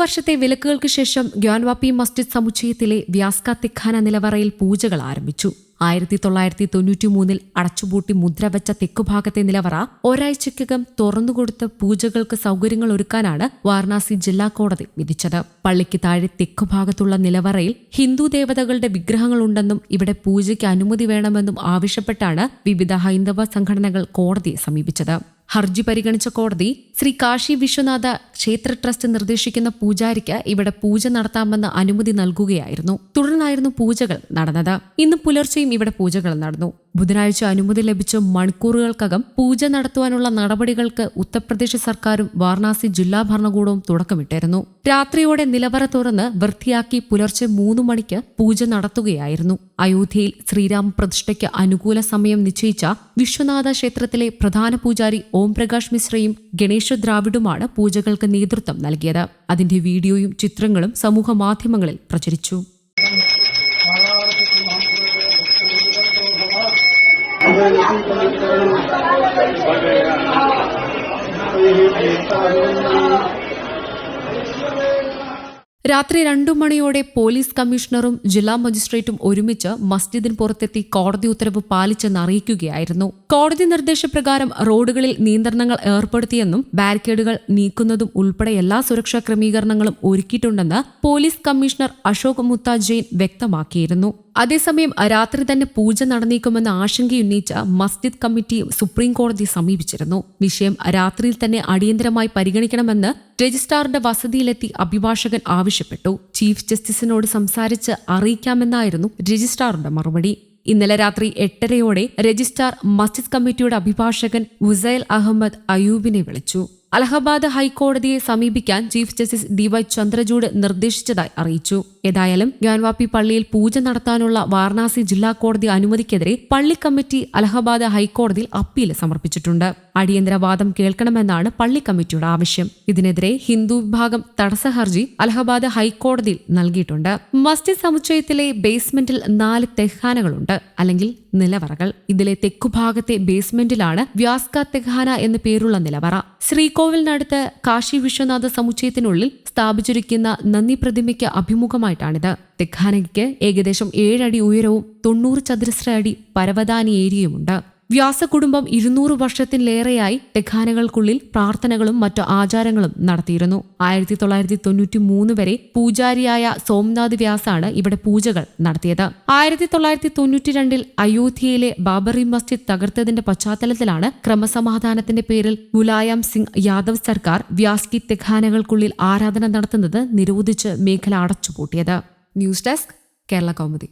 വർഷത്തെ വിലക്കുകൾക്ക് ശേഷം ഗ്യാൻവാപ്പി മസ്ജിദ് സമുച്ചയത്തിലെ വ്യാസ്ക തിഖാന നിലവറയിൽ പൂജകൾ ആരംഭിച്ചു. ആയിരത്തി തൊള്ളായിരത്തി തൊണ്ണൂറ്റി മൂന്നിൽ അടച്ചുപൂട്ടി മുദ്രവച്ച തെക്കുഭാഗത്തെ നിലവറ ഒരാഴ്ചയ്ക്കകം തുറന്നുകൊടുത്ത് പൂജകൾക്ക് സൗകര്യങ്ങൾ ഒരുക്കാനാണ് വാരണാസി ജില്ലാ കോടതി വിധിച്ചത്. പള്ളിക്ക് താഴെ തെക്കുഭാഗത്തുള്ള നിലവറയിൽ ഹിന്ദു ദേവതകളുടെ വിഗ്രഹങ്ങളുണ്ടെന്നും ഇവിടെ പൂജയ്ക്ക് അനുമതി വേണമെന്നും ആവശ്യപ്പെട്ടാണ് വിവിധ ഹൈന്ദവ സംഘടനകൾ കോടതിയെ സമീപിച്ചത്. ഹർജി പരിഗണിച്ച കോടതി ശ്രീ കാശി വിശ്വനാഥ ക്ഷേത്ര ട്രസ്റ്റ് നിർദ്ദേശിക്കുന്ന പൂജാരിക്ക് ഇവിടെ പൂജ നടത്താമെന്ന് അനുമതി നൽകുകയായിരുന്നു. തുടർന്നായിരുന്നു പൂജകൾ നടന്നത്. ഇന്ന് പുലർച്ചെയും ഇവിടെ പൂജകൾ നടന്നു. ബുധനാഴ്ച അനുമതി ലഭിച്ച മണിക്കൂറുകൾക്കകം പൂജ നടത്തുവാനുള്ള നടപടികൾക്ക് ഉത്തർപ്രദേശ് സർക്കാരും വാരണാസി ജില്ലാ ഭരണകൂടവും തുടക്കമിട്ടിരുന്നു. രാത്രിയോടെ നിലവറ തുറന്ന് വൃത്തിയാക്കി പുലർച്ചെ മൂന്നു മണിക്ക് പൂജ നടത്തുകയായിരുന്നു. അയോധ്യയിൽ ശ്രീരാം പ്രതിഷ്ഠയ്ക്ക് അനുകൂല സമയം നിശ്ചയിച്ച വിശ്വനാഥ ക്ഷേത്രത്തിലെ പ്രധാന പൂജാരി ഓം പ്രകാശ് മിശ്രയും ഗണേശ ദ്രാവിഡുമാണ് പൂജകൾക്ക് നേതൃത്വം നൽകിയത്. അതിന്റെ വീഡിയോയും ചിത്രങ്ങളും സമൂഹ മാധ്യമങ്ങളിൽ പ്രചരിച്ചു. രാത്രി രണ്ടു മണിയോടെ പോലീസ് കമ്മീഷണറും ജില്ലാ മജിസ്ട്രേറ്റും ഒരുമിച്ച് മസ്ജിദിന് പുറത്തെത്തി കോടതി ഉത്തരവ് പാലിച്ചെന്ന് അറിയിക്കുകയായിരുന്നു. കോടതി നിർദ്ദേശപ്രകാരം റോഡുകളിൽ നിയന്ത്രണങ്ങൾ ഏർപ്പെടുത്തിയെന്നും ബാരിക്കേഡുകൾ നീക്കുന്നതും ഉൾപ്പെടെ എല്ലാ സുരക്ഷാ ക്രമീകരണങ്ങളും ഒരുക്കിയിട്ടുണ്ടെന്ന് പോലീസ് കമ്മീഷണർ അശോക് മുത്ത ജെയിൻ വ്യക്തമാക്കിയിരുന്നു. അതേസമയം രാത്രി തന്നെ പൂജ നടന്നേക്കുമെന്ന ആശങ്കയുന്നയിച്ച മസ്ജിദ് കമ്മിറ്റി സുപ്രീം കോടതി സമീപിച്ചിരുന്നു. വിഷയം രാത്രിയിൽ തന്നെ അടിയന്തരമായി പരിഗണിക്കണമെന്ന് രജിസ്ട്രാറുടെ വസതിയിലെത്തി അഭിഭാഷകൻ ആവശ്യപ്പെട്ടു. ചീഫ് ജസ്റ്റിസിനോട് സംസാരിച്ച് അറിയിക്കാമെന്നായിരുന്നു രജിസ്ട്രാറുടെ മറുപടി. ഇന്നലെ രാത്രി എട്ടരയോടെ രജിസ്ട്രാർ മസ്ജിദ് കമ്മിറ്റിയുടെ അഭിഭാഷകൻ ഉസൈൽ അഹമ്മദ് അയൂബിനെ വിളിച്ചു. അലഹബാദ് ഹൈക്കോടതിയെ സമീപിക്കാൻ chief justice D Y Chandrachud നിർദ്ദേശിച്ചതായി അറിയിച്ചു. ഏതായാലും ഗ്യാൻവാപ്പി പള്ളിയിൽ പൂജ നടത്താനുള്ള വാരണാസി ജില്ലാ കോടതി അനുമതിക്കെതിരെ പള്ളി കമ്മിറ്റി അലഹബാദ് ഹൈക്കോടതിയിൽ അപ്പീൽ സമർപ്പിച്ചിട്ടുണ്ട്. അടിയന്തര വാദം കേൾക്കണമെന്നാണ് പള്ളി കമ്മിറ്റിയുടെ ആവശ്യം. ഇതിനെതിരെ ഹിന്ദു വിഭാഗം തടസ്സ ഹർജി അലഹബാദ് ഹൈക്കോടതിയിൽ നൽകിയിട്ടുണ്ട്. മസ്ജിദ് സമുച്ചയത്തിലെ ബേസ്മെന്റിൽ നാല് തെഹാനകളുണ്ട്. അല്ലെങ്കിൽ നിലവറകൾ. ഇതിലെ തെക്കുഭാഗത്തെ ബേസ്മെന്റിലാണ് വ്യാസ്ക തെഹാന എന്ന പേരുള്ള നിലവറ. ശ്രീകോവിലിനടുത്ത് കാശി വിശ്വനാഥ സമുച്ചയത്തിനുള്ളിൽ സ്ഥാപിച്ചിരിക്കുന്ന നന്ദി പ്രതിമയ്ക്ക് അഭിമുഖമായിട്ടാണിത്. തെഖാനയ്ക്ക് ഏകദേശം ഏഴടി ഉയരവും തൊണ്ണൂറ് ചതുരശ്ര അടി പരവതാനി ഏരിയയുമുണ്ട്. വ്യാസകുടുംബം ഇരുന്നൂറ് വർഷത്തിലേറെയായി തെഖാനകൾക്കുള്ളിൽ പ്രാർത്ഥനകളും മറ്റു ആചാരങ്ങളും നടത്തിയിരുന്നു. ആയിരത്തി തൊള്ളായിരത്തി തൊണ്ണൂറ്റി മൂന്ന് വരെ പൂജാരിയായ സോംനാഥ് വ്യാസാണ് ഇവിടെ പൂജകൾ നടത്തിയത്. ആയിരത്തി തൊള്ളായിരത്തി തൊണ്ണൂറ്റി രണ്ടിൽ അയോധ്യയിലെ ബാബറി മസ്ജിദ് തകർത്തതിന്റെ പശ്ചാത്തലത്തിലാണ് ക്രമസമാധാനത്തിന്റെ പേരിൽ മുലായം സിംഗ് യാദവ് സർക്കാർ വ്യാസ്കി തെഖാനകൾക്കുള്ളിൽ ആരാധന നടത്തുന്നത് നിരോധിച്ച് മേഖല അടച്ചുപൂട്ടിയത്. News desk Kerala Kaumudi.